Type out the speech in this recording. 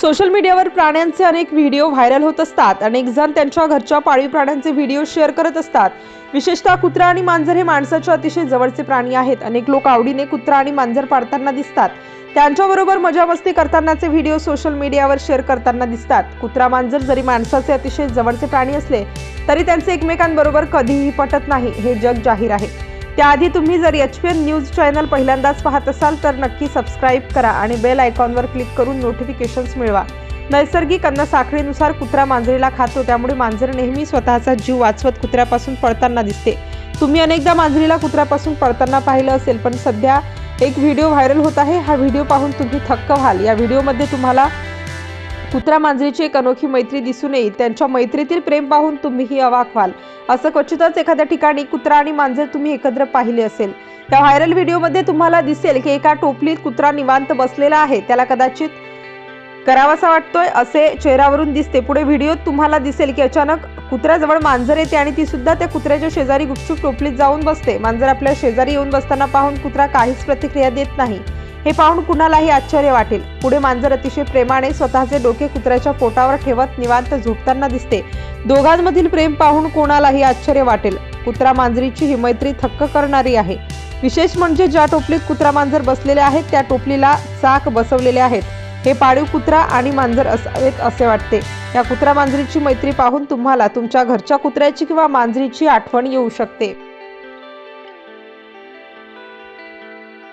Social मीडियावर प्राण्यांचे अनेक व्हिडिओ व्हायरल होत असतात. अनेक जण त्यांच्या घरच्या पाळीव प्राण्यांचे व्हिडिओ शेअर करत असतात. विशेषतः कुत्रा आणि मांजर हे माणसाच्या अतिशय जवळचे प्राणी आहेत. अनेक लोक आवडीने कुत्रा आणि मांजर पाळताना दिसतात. त्यांच्याबरोबर मजा मस्ती करतानाचे व्हिडिओ सोशल मीडियावर शेअर करताना दिसतात. कुत्रा मांजर जरी माणसाचे अतिशय जवळचे प्राणी असले तरी त्यांचे एकमेकांबरोबर कधीही पटत नाही. हे जग जाहीर आहे. त्याआधी तुम्ही जर H P N news channel पहिल्यांदाच पाहत असाल तर नक्की सबस्क्राईब करा आणि बेल आयकॉनवर क्लिक करून नोटिफिकेशन्स मिळवा. नैसर्गिक अन्न साखळीनुसार कुत्रा मांजरीला खातो त्यामुळे मांजर नेहमी स्वतःचा जीव वाचवत कुत्र्यापासून पळताना दिसते. तुम्ही अनेकदा मांजरीला कुत्र्यापासून पळताना पाहिलं असेल पण सध्या एक व्हिडिओ व्हायरल होत आहे. हा व्हिडिओ पाहून तुम्ही थक्क व्हाल. या व्हिडिओमध्ये तुम्हाला कुत्रा मांजरीची एक अनोखी मैत्री दिसून येईल. त्यांच्या मैत्रीतील प्रेम पाहून तुम्हीही अवाक व्हाल. असं क्वचितच एखाद्या ठिकाणी कुत्रा आणि मांजर तुम्ही एकत्र पाहिले असेल. त्या व्हायरल व्हिडिओमध्ये तुम्हाला दिसेल की एका टोपलीत कुत्रा निवांत बसलेला आहे. त्याला कदाचित करावासा वाटतोय असे चेहऱ्यावरून दिसते. पुढे व्हिडिओत तुम्हाला दिसेल की अचानक कुत्र्याजवळ मांजर येते आणि ती सुद्धा त्या कुत्र्याच्या शेजारी गुपचूप टोपलीत जाऊन बसते. मांजर आपल्या शेजारी येऊन बसताना पाहून कुत्रा काहीच प्रतिक्रिया देत नाही. हे पाहून कुणालाही आश्चर्य वाटेल. पुढे मांजर अतिशय प्रेमाने स्वतःचे डोके कुत्र्याच्या पोटावर ठेवत निवांत झोपताना दिसते. दोघांमधील प्रेम पाहून कोणालाही आश्चर्य वाटेल. कुत्रा मांजरीची ही मैत्री थक्क करणारी आहे. विशेष म्हणजे ज्या टोपलीत कुत्रा मांजर बसलेले आहेत त्या टोपलीला चाक बसवलेले आहेत. हे पाळीव कुत्रा आणि मांजर असावेत असे वाटते. या कुत्रा मांजरीची मैत्री पाहून तुम्हाला तुमच्या घरच्या कुत्र्याची किंवा मांजरीची आठवण येऊ शकते.